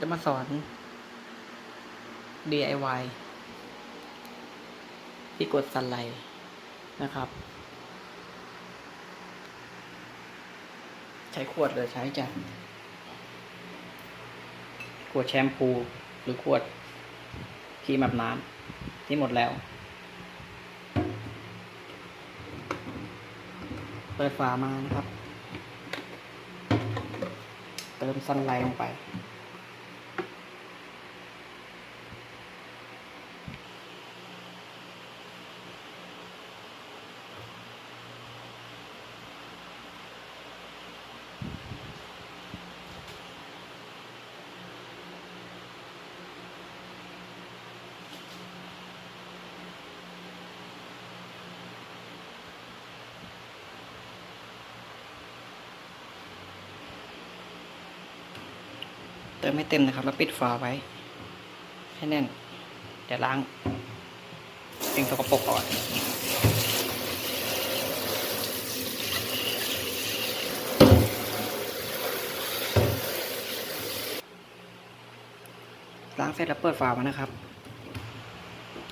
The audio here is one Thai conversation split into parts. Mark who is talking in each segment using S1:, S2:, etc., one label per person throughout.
S1: จะมาสอน DIY ที่กดสไลด์นะครับ ใช้ขวดเลยใช้จากขวดแชมพูหรือขวดครีมอาบน้ำที่หมดแล้ว เปิดฝามานะครับ เติมซันไลท์ลงไป เติมไม่เต็มนะครับ แล้วปิดฝาไว้ ให้แน่นเดี๋ยวล้างสิ่งสกปรกก่อนล้างเสร็จแล้วเปิดฝามานะครับ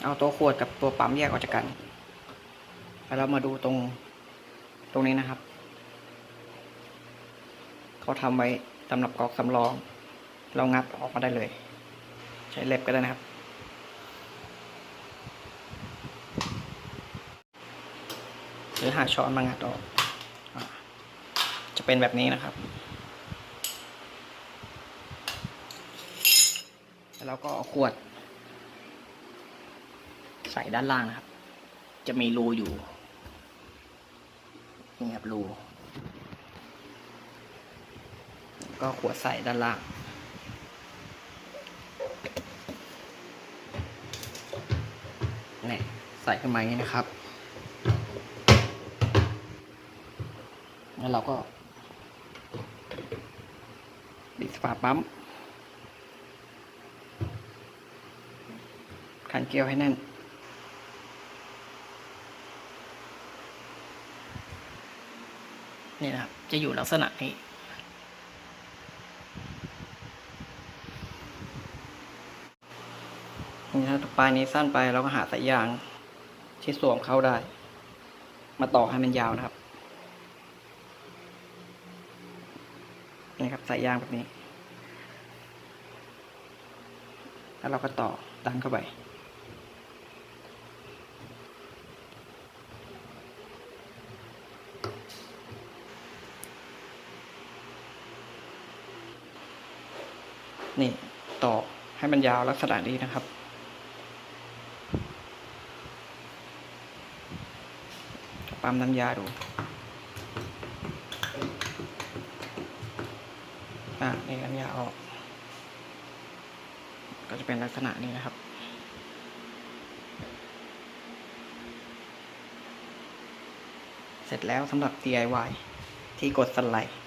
S1: เอาตัวขวดกับตัวปั๊มแยกออกจากกัน แล้วเรามาดูตรงตรงนี้นะครับ เขาทำไว้สำหรับกรอกสำรอง เรางัดออกมาได้เลย ใช้เล็บก็ได้นะครับ หรือหาช้อนมางัดออกอจะเป็นแบบนี้นะครับ แล้วเราก็เอาขวด ใส่ด้านล่างนะครับ จะมีรูอยู่นี่ครับรูก็ขวดใส่ด้านล่าง นี่ใส่ขึ้นมาอย่างนี้นะครับ แล้วเราก็ปิดฝาปั๊มขันเกลียวให้แน่น นี่นะครับ จะอยู่ลักษณะนี้ นี่ถ้าปลายนี้สั้นไปเราก็หาสายยางที่สวมเข้าได้ มาต่อให้มันยาวนะครับนี่ครับสายยางแบบนี้ แล้วเราก็ต่อดันเข้าไปนี่ต่อให้มันยาวลักษณะนี้นะครับ ปั๊มน้ำยาดูอะนี่น้ำยาออก ก็จะเป็นลักษณะนี้นะครับเสร็จแล้วสำหรับ DIY ที่กดสไลด์